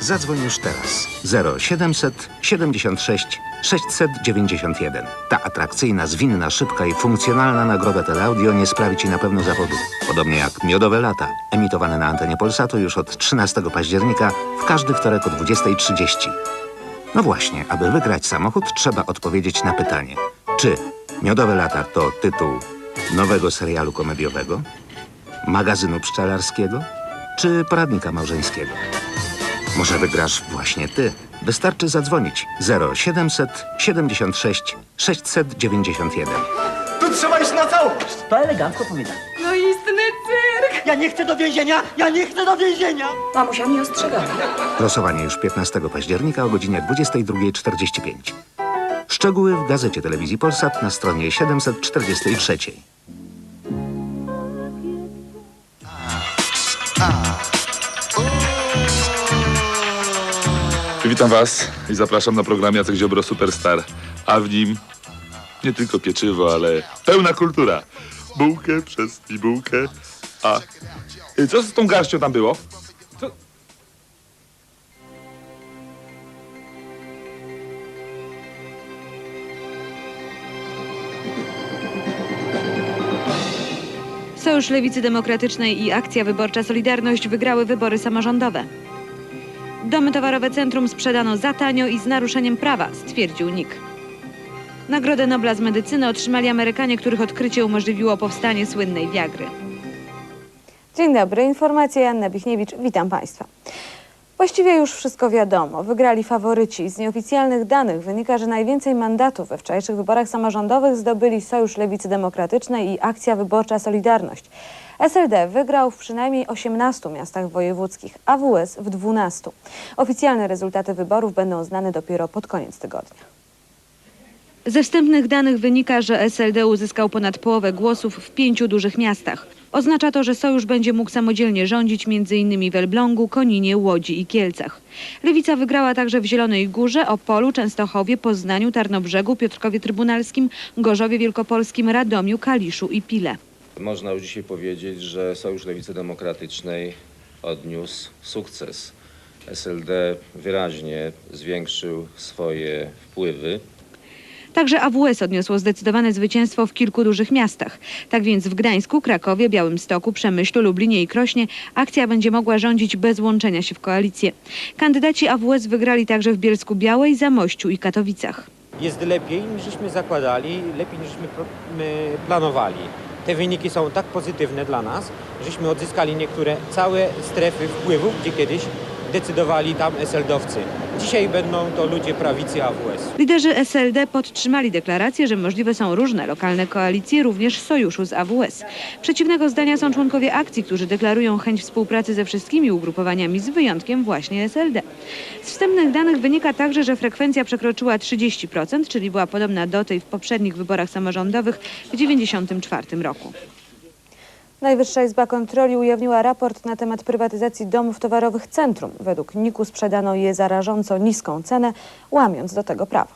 Zadzwoń już teraz. 0700 76 691. Ta atrakcyjna, zwinna, szybka i funkcjonalna nagroda Teleaudio nie sprawi Ci na pewno zawodu. Podobnie jak Miodowe Lata, emitowane na antenie Polsatu już od 13 października w każdy wtorek o 20.30. No właśnie, aby wygrać samochód, trzeba odpowiedzieć na pytanie, czy Miodowe Lata to tytuł nowego serialu komediowego, magazynu pszczelarskiego, czy poradnika małżeńskiego? Może wygrasz właśnie ty. Wystarczy zadzwonić 0700 76 691. Tu trzeba iść na całość! To elegancko powiedziane. No istny cyrk! Ja nie chcę do więzienia! Ja nie chcę do więzienia! Mamusia mnie ostrzegała. Losowanie już 15 października o godzinie 22.45. Szczegóły w gazecie telewizji Polsat na stronie 743. Witam Was i zapraszam na program Jacek Ziobro Superstar, a w nim nie tylko pieczywo, ale pełna kultura. Bułkę przez i bułkę, a... Y, Co z tą garścią tam było? Co? Sojusz Lewicy Demokratycznej i Akcja Wyborcza Solidarność wygrały wybory samorządowe. Domy towarowe centrum sprzedano za tanio i z naruszeniem prawa, stwierdził NIK. Nagrodę Nobla z medycyny otrzymali Amerykanie, których odkrycie umożliwiło powstanie słynnej Viagry. Dzień dobry, informacje Janna Bichniewicz, witam Państwa. Właściwie już wszystko wiadomo. Wygrali faworyci. Z nieoficjalnych danych wynika, że najwięcej mandatów we wczorajszych wyborach samorządowych zdobyli Sojusz Lewicy Demokratycznej i Akcja Wyborcza Solidarność. SLD wygrał w przynajmniej 18 miastach wojewódzkich, AWS w 12. Oficjalne rezultaty wyborów będą znane dopiero pod koniec tygodnia. Ze wstępnych danych wynika, że SLD uzyskał ponad połowę głosów w pięciu dużych miastach. Oznacza to, że sojusz będzie mógł samodzielnie rządzić m.in. w Elblągu, Koninie, Łodzi i Kielcach. Lewica wygrała także w Zielonej Górze, Opolu, Częstochowie, Poznaniu, Tarnobrzegu, Piotrkowie Trybunalskim, Gorzowie Wielkopolskim, Radomiu, Kaliszu i Pile. Można już dzisiaj powiedzieć, że Sojusz Lewicy Demokratycznej odniósł sukces. SLD wyraźnie zwiększył swoje wpływy. Także AWS odniosło zdecydowane zwycięstwo w kilku dużych miastach. Tak więc w Gdańsku, Krakowie, Białymstoku, Przemyślu, Lublinie i Krośnie akcja będzie mogła rządzić bez łączenia się w koalicję. Kandydaci AWS wygrali także w Bielsku Białej, Zamościu i Katowicach. jest lepiej niż żeśmy zakładali, lepiej niż żeśmy planowali. Te wyniki są tak pozytywne dla nas, żeśmy odzyskali niektóre całe strefy wpływów, gdzie kiedyś decydowali tam SLD-owcy. Dzisiaj będą to ludzie prawicy AWS. Liderzy SLD podtrzymali deklarację, że możliwe są różne lokalne koalicje, również sojuszu z AWS. Przeciwnego zdania są członkowie akcji, którzy deklarują chęć współpracy ze wszystkimi ugrupowaniami, z wyjątkiem właśnie SLD. Z wstępnych danych wynika także, że frekwencja przekroczyła 30%, czyli była podobna do tej w poprzednich wyborach samorządowych w 1994 roku. Najwyższa Izba Kontroli ujawniła raport na temat prywatyzacji domów towarowych Centrum. Według NIK-u sprzedano je za rażąco niską cenę, łamiąc do tego prawo.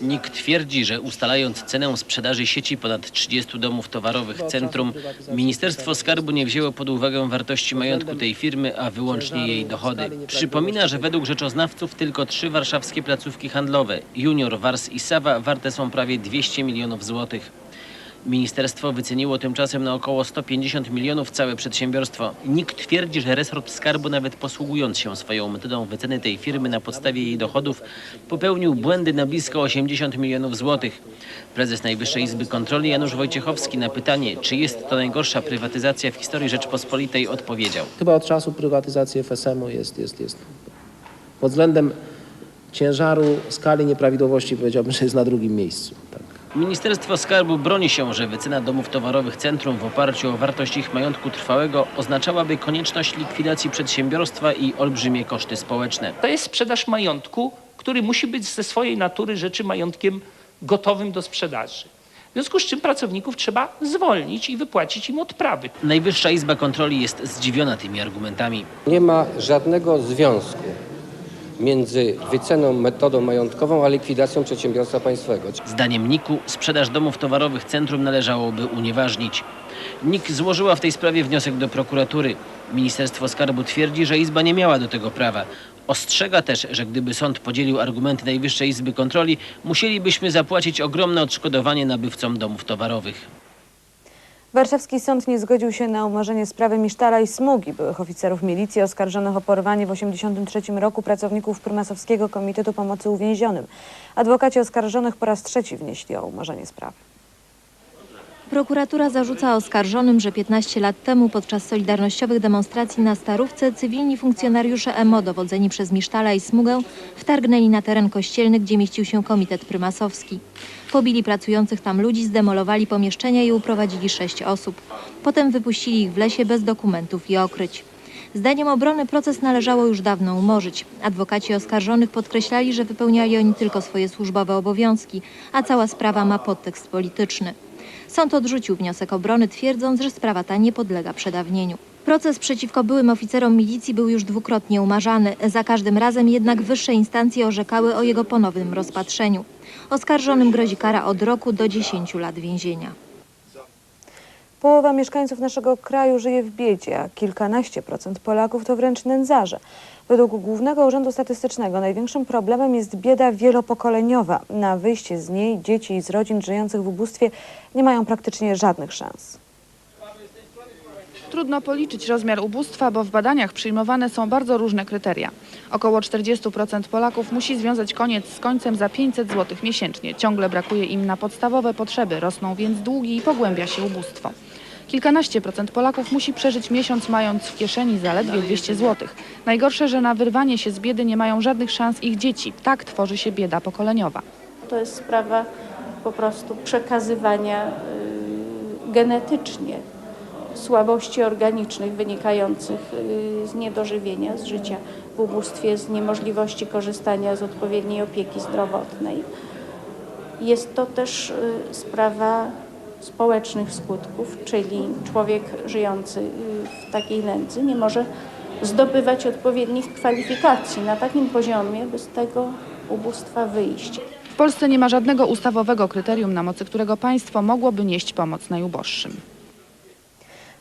NIK twierdzi, że ustalając cenę sprzedaży sieci ponad 30 domów towarowych Centrum, Ministerstwo Skarbu nie wzięło pod uwagę wartości majątku tej firmy, a wyłącznie jej dochody. Przypomina, że według rzeczoznawców tylko trzy warszawskie placówki handlowe Junior, Wars i Sawa warte są prawie 200 milionów złotych. Ministerstwo wyceniło tymczasem na około 150 milionów całe przedsiębiorstwo. NIK twierdzi, że resort skarbu, nawet posługując się swoją metodą wyceny tej firmy na podstawie jej dochodów, popełnił błędy na blisko 80 milionów złotych. Prezes Najwyższej Izby Kontroli Janusz Wojciechowski na pytanie, czy jest to najgorsza prywatyzacja w historii Rzeczpospolitej, odpowiedział. Chyba od czasu prywatyzacji FSM-u jest, jest, jest pod względem ciężaru skali nieprawidłowości powiedziałbym, że jest na drugim miejscu. Ministerstwo Skarbu broni się, że wycena domów towarowych Centrum w oparciu o wartość ich majątku trwałego oznaczałaby konieczność likwidacji przedsiębiorstwa i olbrzymie koszty społeczne. To jest sprzedaż majątku, który musi być ze swojej natury rzeczy majątkiem gotowym do sprzedaży. W związku z czym pracowników trzeba zwolnić i wypłacić im odprawy. Najwyższa Izba Kontroli jest zdziwiona tymi argumentami. Nie ma żadnego związku między wyceną metodą majątkową a likwidacją przedsiębiorstwa państwowego. Zdaniem NIK-u sprzedaż domów towarowych centrum należałoby unieważnić. NIK złożyła w tej sprawie wniosek do prokuratury. Ministerstwo Skarbu twierdzi, że Izba nie miała do tego prawa. Ostrzega też, że gdyby sąd podzielił argumenty Najwyższej Izby Kontroli, musielibyśmy zapłacić ogromne odszkodowanie nabywcom domów towarowych. Warszawski sąd nie zgodził się na umorzenie sprawy Misztala i Smugi, byłych oficerów milicji oskarżonych o porwanie w 1983 roku pracowników Prymasowskiego Komitetu Pomocy Uwięzionym. Adwokaci oskarżonych po raz trzeci wnieśli o umorzenie sprawy. Prokuratura zarzuca oskarżonym, że 15 lat temu podczas solidarnościowych demonstracji na Starówce cywilni funkcjonariusze EMO dowodzeni przez Misztala i Smugę wtargnęli na teren kościelny, gdzie mieścił się Komitet Prymasowski. Pobili pracujących tam ludzi, zdemolowali pomieszczenia i uprowadzili sześć osób. Potem wypuścili ich w lesie bez dokumentów i okryć. Zdaniem obrony proces należało już dawno umorzyć. Adwokaci oskarżonych podkreślali, że wypełniali oni tylko swoje służbowe obowiązki, a cała sprawa ma podtekst polityczny. Sąd odrzucił wniosek obrony, twierdząc, że sprawa ta nie podlega przedawnieniu. Proces przeciwko byłym oficerom milicji był już dwukrotnie umarzany. Za każdym razem jednak wyższe instancje orzekały o jego ponownym rozpatrzeniu. Oskarżonym grozi kara od roku do 10 lat więzienia. Połowa mieszkańców naszego kraju żyje w biedzie, a kilkanaście procent Polaków to wręcz nędzarze. Według Głównego Urzędu Statystycznego największym problemem jest bieda wielopokoleniowa. Na wyjście z niej dzieci z rodzin żyjących w ubóstwie nie mają praktycznie żadnych szans. Trudno policzyć rozmiar ubóstwa, bo w badaniach przyjmowane są bardzo różne kryteria. Około 40% Polaków musi związać koniec z końcem za 500 zł miesięcznie. Ciągle brakuje im na podstawowe potrzeby, rosną więc długi i pogłębia się ubóstwo. Kilkanaście procent Polaków musi przeżyć miesiąc mając w kieszeni zaledwie 200 zł. Najgorsze, że na wyrwanie się z biedy nie mają żadnych szans ich dzieci. Tak tworzy się bieda pokoleniowa. To jest sprawa po prostu przekazywania y, genetycznie słabości organicznych wynikających y, z niedożywienia, z życia w ubóstwie, z niemożliwości korzystania z odpowiedniej opieki zdrowotnej. Jest to też y, sprawa społecznych skutków, czyli człowiek żyjący y, w takiej nędzy nie może zdobywać odpowiednich kwalifikacji na takim poziomie, by z tego ubóstwa wyjść. W Polsce nie ma żadnego ustawowego kryterium, na mocy którego państwo mogłoby nieść pomoc najuboższym.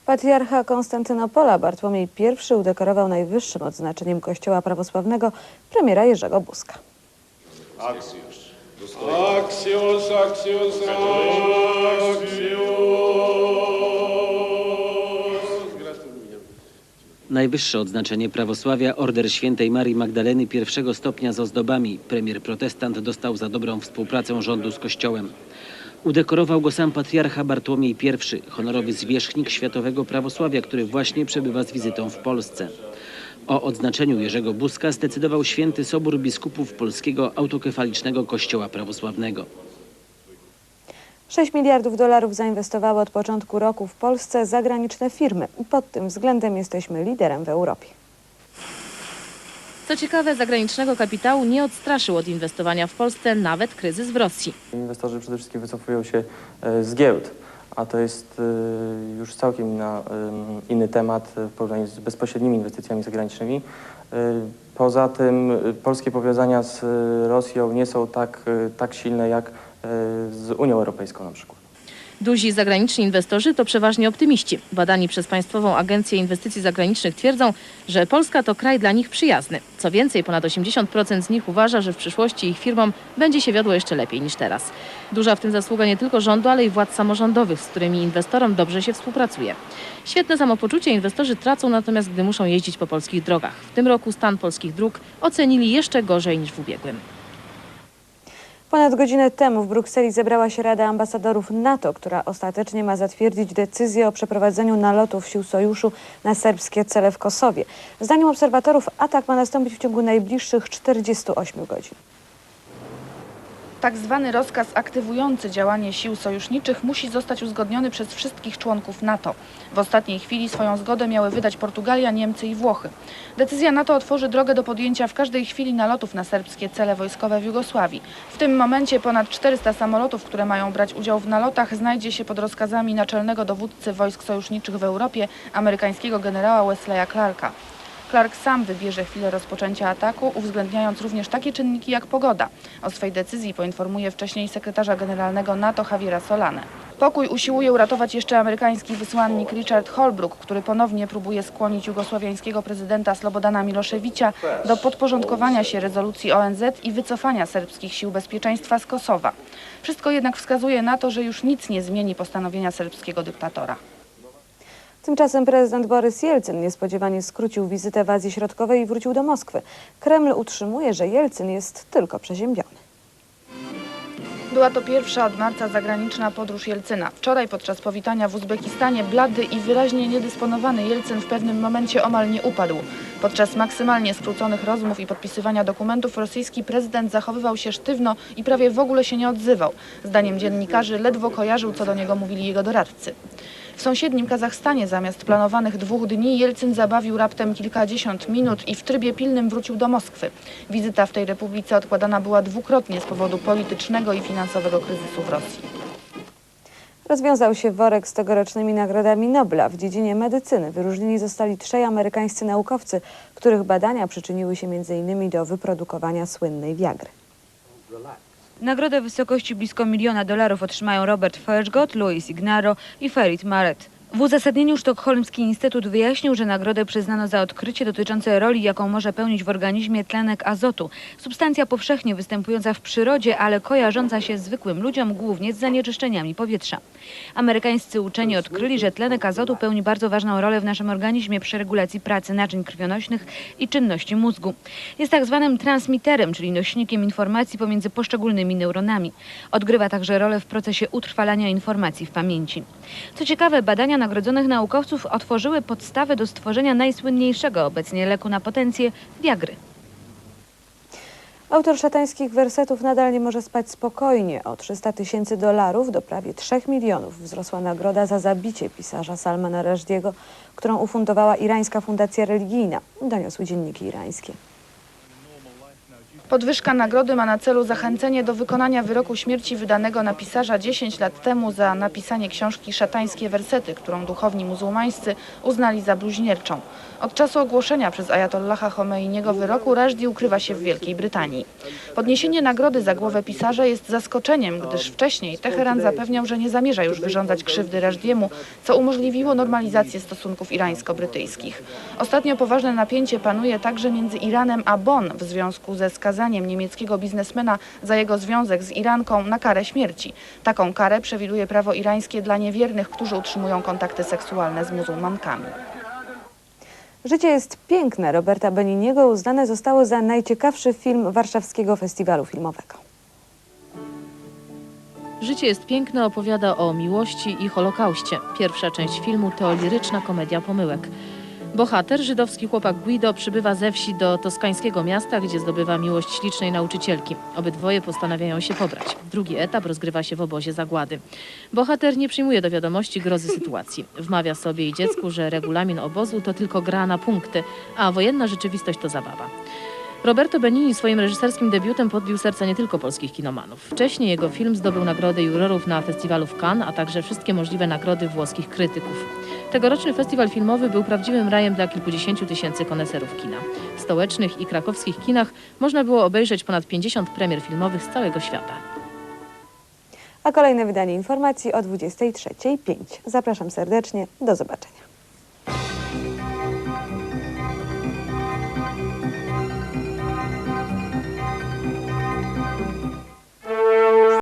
Patriarcha Konstantynopola Bartłomiej I udekorował najwyższym odznaczeniem Kościoła prawosławnego premiera Jerzego Buzka. Aksjusz, aksjusz, aksjusz. Najwyższe odznaczenie prawosławia Order Świętej Marii Magdaleny pierwszego stopnia z ozdobami premier protestant dostał za dobrą współpracę rządu z Kościołem. Udekorował go sam patriarcha Bartłomiej I, honorowy zwierzchnik światowego prawosławia, który właśnie przebywa z wizytą w Polsce. O odznaczeniu Jerzego Buzka zdecydował Święty Sobór Biskupów Polskiego Autokefalicznego Kościoła Prawosławnego. 6 miliardów dolarów zainwestowały od początku roku w Polsce zagraniczne firmy i pod tym względem jesteśmy liderem w Europie. Co ciekawe, zagranicznego kapitału nie odstraszył od inwestowania w Polsce nawet kryzys w Rosji. Inwestorzy przede wszystkim wycofują się e, z giełd, a to jest e, już całkiem inny temat w porównaniu z bezpośrednimi inwestycjami zagranicznymi. E, Poza tym e, polskie powiązania z Rosją nie są tak, tak silne jak z Unią Europejską na przykład. Duzi zagraniczni inwestorzy to przeważnie optymiści. Badani przez Państwową Agencję Inwestycji Zagranicznych twierdzą, że Polska to kraj dla nich przyjazny. Co więcej, ponad 80% z nich uważa, że w przyszłości ich firmom będzie się wiodło jeszcze lepiej niż teraz. Duża w tym zasługa nie tylko rządu, ale i władz samorządowych, z którymi inwestorom dobrze się współpracuje. Świetne samopoczucie inwestorzy tracą natomiast, gdy muszą jeździć po polskich drogach. W tym roku stan polskich dróg ocenili jeszcze gorzej niż w ubiegłym. Ponad godzinę temu w Brukseli zebrała się Rada Ambasadorów NATO, która ostatecznie ma zatwierdzić decyzję o przeprowadzeniu nalotów sił sojuszu na serbskie cele w Kosowie. Zdaniem obserwatorów atak ma nastąpić w ciągu najbliższych 48 godzin. Tak zwany rozkaz aktywujący działanie sił sojuszniczych musi zostać uzgodniony przez wszystkich członków NATO. W ostatniej chwili swoją zgodę miały wydać Portugalia, Niemcy i Włochy. Decyzja NATO otworzy drogę do podjęcia w każdej chwili nalotów na serbskie cele wojskowe w Jugosławii. W tym momencie ponad 400 samolotów, które mają brać udział w nalotach, znajdzie się pod rozkazami naczelnego dowódcy wojsk sojuszniczych w Europie, amerykańskiego generała Wesleya Clarka. Clark sam wybierze chwilę rozpoczęcia ataku, uwzględniając również takie czynniki jak pogoda. O swej decyzji poinformuje wcześniej sekretarza generalnego NATO Javiera Solane. Pokój usiłuje uratować jeszcze amerykański wysłannik Richard Holbrooke, który ponownie próbuje skłonić jugosłowiańskiego prezydenta Slobodana Miloszewicza do podporządkowania się rezolucji ONZ i wycofania serbskich sił bezpieczeństwa z Kosowa. Wszystko jednak wskazuje na to, że już nic nie zmieni postanowienia serbskiego dyktatora. Tymczasem prezydent Borys Jelcyn niespodziewanie skrócił wizytę w Azji Środkowej i wrócił do Moskwy. Kreml utrzymuje, że Jelcyn jest tylko przeziębiony. Była to pierwsza od marca zagraniczna podróż Jelcyna. Wczoraj podczas powitania w Uzbekistanie blady i wyraźnie niedysponowany Jelcyn w pewnym momencie omal nie upadł. Podczas maksymalnie skróconych rozmów i podpisywania dokumentów rosyjski prezydent zachowywał się sztywno i prawie w ogóle się nie odzywał. Zdaniem dziennikarzy ledwo kojarzył, co do niego mówili jego doradcy. W sąsiednim Kazachstanie zamiast planowanych dwóch dni Jelcyn zabawił raptem kilkadziesiąt minut i w trybie pilnym wrócił do Moskwy. Wizyta w tej republice odkładana była dwukrotnie z powodu politycznego i finansowego kryzysu w Rosji. Rozwiązał się worek z tegorocznymi nagrodami Nobla. W dziedzinie medycyny wyróżnieni zostali trzej amerykańscy naukowcy, których badania przyczyniły się m.in. do wyprodukowania słynnej Viagry. Nagrodę w wysokości blisko miliona dolarów otrzymają Robert Feuergott, Louis Ignaro i Ferit Maret. W uzasadnieniu Sztokholmski Instytut wyjaśnił, że nagrodę przyznano za odkrycie dotyczące roli, jaką może pełnić w organizmie tlenek azotu. Substancja powszechnie występująca w przyrodzie, ale kojarząca się zwykłym ludziom głównie z zanieczyszczeniami powietrza. Amerykańscy uczeni odkryli, że tlenek azotu pełni bardzo ważną rolę w naszym organizmie przy regulacji pracy naczyń krwionośnych i czynności mózgu. Jest tak zwanym transmiterem, czyli nośnikiem informacji pomiędzy poszczególnymi neuronami. Odgrywa także rolę w procesie utrwalania informacji w pamięci. Co ciekawe, badania nagrodzonych naukowców otworzyły podstawę do stworzenia najsłynniejszego obecnie leku na potencję Viagry. Autor szatańskich wersetów nadal nie może spać spokojnie. O 300 tysięcy dolarów do prawie 3 milionów wzrosła nagroda za zabicie pisarza Salmana Rushdie'ego, którą ufundowała irańska fundacja religijna, doniosły dzienniki irańskie. Podwyżka nagrody ma na celu zachęcenie do wykonania wyroku śmierci wydanego na pisarza 10 lat temu za napisanie książki Szatańskie Wersety, którą duchowni muzułmańscy uznali za bluźnierczą. Od czasu ogłoszenia przez Ajatollaha Khomeiniego wyroku Rushdie ukrywa się w Wielkiej Brytanii. Podniesienie nagrody za głowę pisarza jest zaskoczeniem, gdyż wcześniej Teheran zapewniał, że nie zamierza już wyrządzać krzywdy Rushdiemu, co umożliwiło normalizację stosunków irańsko-brytyjskich. Ostatnio poważne napięcie panuje także między Iranem a Bonn w związku ze skazaniem niemieckiego biznesmena za jego związek z Iranką na karę śmierci. Taką karę przewiduje prawo irańskie dla niewiernych, którzy utrzymują kontakty seksualne z muzułmankami. Życie jest piękne. Roberta Beniniego uznane zostało za najciekawszy film Warszawskiego Festiwalu Filmowego. Życie jest piękne opowiada o miłości i Holokauście. Pierwsza część filmu to liryczna komedia pomyłek. Bohater, żydowski chłopak Guido, przybywa ze wsi do toskańskiego miasta, gdzie zdobywa miłość ślicznej nauczycielki. Obydwoje postanawiają się pobrać. Drugi etap rozgrywa się w obozie zagłady. Bohater nie przyjmuje do wiadomości grozy sytuacji. Wmawia sobie i dziecku, że regulamin obozu to tylko gra na punkty, a wojenna rzeczywistość to zabawa. Roberto Benini swoim reżyserskim debiutem podbił serca nie tylko polskich kinomanów. Wcześniej jego film zdobył nagrodę jurorów na festiwalu w Cannes, a także wszystkie możliwe nagrody włoskich krytyków. Tegoroczny festiwal filmowy był prawdziwym rajem dla kilkudziesięciu tysięcy koneserów kina. W stołecznych i krakowskich kinach można było obejrzeć ponad 50 premier filmowych z całego świata. A kolejne wydanie informacji o 23.05. Zapraszam serdecznie. Do zobaczenia.